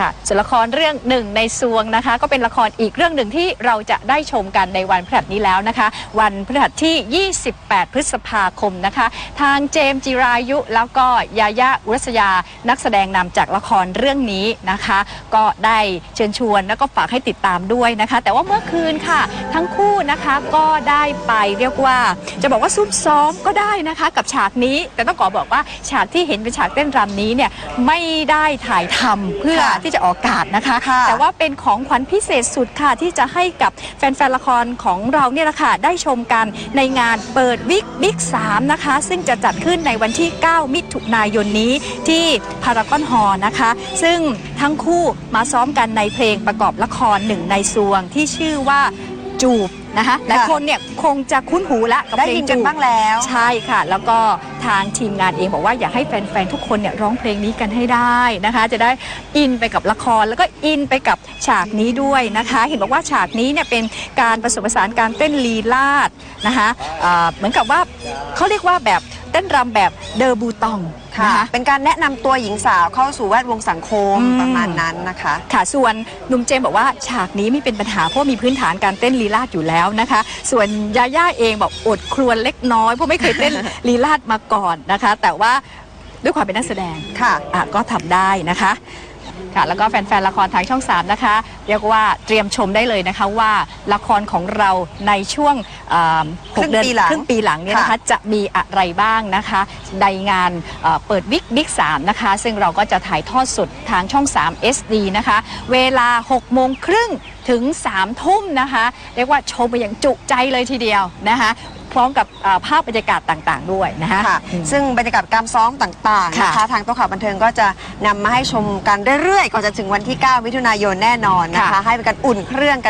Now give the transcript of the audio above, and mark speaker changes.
Speaker 1: ค่ะส่วนละครเรื่องหนึ่งในซวงนะคะ ก็เป็นละครอีกเรื่องหนึ่งที่เราจะได้ชมกันในวันพฤหัสนี้แล้วนะคะ วันพฤหัสที่ 28 พฤษภาคมนะคะ ทางเจมส์จิรายุ แล้วก็ยายาอุรัสยา นักแสดงนำจากละครเรื่องนี้นะคะ ก็ได้เชิญชวนแล้วก็ฝากให้ติดตามด้วยนะคะ แต่ว่าเมื่อคืนค่ะ ทั้งคู่นะคะก็ได้ไปเรียกว่า จะบอกว่าซุ่มซ้อมก็ได้นะคะ กับฉากนี้แต่ต้องขอบอกว่าฉากที่เห็นเป็นฉากเต้นรำนี้เนี่ยไม่ได้ถ่ายทำเพื่อ
Speaker 2: ค่
Speaker 1: ที่จะออกอากาศนะคะ
Speaker 2: ค่ะ
Speaker 1: แต่ว่าเป็นของขวัญพิเศษสุดค่ะที่จะให้กับแฟนๆละครของเราเนี่ยแหละค่ะได้ชมกันในงานเปิดวิกบิ๊ก3นะคะ ซึ่งจะจัดขึ้นในวันที่ 9 มิถุนายนนี้ที่พารากอนฮอลนะคะ ซึ่งทั้งคู่มาซ้อมกันในเพลงประกอบละครหนึ่งในซวงที่ชื่อว่าจูบนะคะหลายคนเนี่ยคงจะคุ้นหูละกับ
Speaker 2: ได้
Speaker 1: เพล
Speaker 2: ยิ
Speaker 1: ง
Speaker 2: นกัน
Speaker 1: จูบ
Speaker 2: บ้างแล้ว
Speaker 1: ใช่ค่ะ แล้วก็ ทางทีมงานเองบอกว่าอยากให้แฟนๆทุกคนเนี่ยร้องเพลงนี้กันให้ได้นะคะ จะได้อินไปกับละครแล้วก็อินไปกับฉากนี้ด้วยนะคะ เห็นบอกว่าฉากนี้เนี่ยเป็นการผสมผสานการเต้นลีลาดนะคะเหมือนกับว่าเขาเรียกว่าแบบ เต้นรำแบบเดอบูตอง
Speaker 2: ค่ะ
Speaker 1: นะคะ
Speaker 2: เป็นการแนะนำตัวหญิงสาวเข้าสู่แวดวงสังคม
Speaker 1: อืม
Speaker 2: ประมาณนั้นนะคะ
Speaker 1: ค่ะส่วนหนุ่มเจมส์บอกว่าฉากนี้ไม่เป็นปัญหาเพราะมีพื้นฐานการเต้นลีลาดอยู่แล้วนะคะ ส่วนยาย่าเองบอกอดครวญเล็กน้อยเพราะไม่เคยเต้น ลีลาดมาก่อนนะคะ แต่ว่าด้วยความเป็นนักแสดง
Speaker 2: ค่ะ
Speaker 1: อะก็ทำได้นะคะ ค่ะ แล้วก็แฟนๆละครทางช่อง 3 นะคะ เรียกว่าเตรียมชมได้เลยนะคะว่าละครของเราในช่วงอ่าหกเดือน
Speaker 2: ครึ่งปีหลัง
Speaker 1: ครึ่งปีหลังเนี่ยนะคะ
Speaker 2: ค่ะ
Speaker 1: จะมีอะไรบ้างนะคะ ในงานเอ่อเปิดวิกบิ๊ก3นะคะ ซึ่งเราก็จะถ่ายทอดสดทางช่อง 3 SD นะคะ เวลา6โมงครึ่งถึง3ทุ่มนะคะ เรียกว่าชมไปอย่างจุใจเลยทีเดียวนะคะ พร้อมกับเอ่อภาพบรรยากาศต่างๆ ด้วยนะคะ
Speaker 2: ค่ะ
Speaker 1: อืม
Speaker 2: ซึ่งบรรยากาศการซ้อมต่างๆนะคะ
Speaker 1: ค่ะ
Speaker 2: ทางโต๊ะข่าวบันเทิงก็จะนำมาให้ชมกันเรื่อยๆ ก่อนจะถึงวันที่ 9 มิถุนายนแน่นอนนะคะ
Speaker 1: ค่ะ
Speaker 2: ให้เป็นการอุ่นเครื่องกัน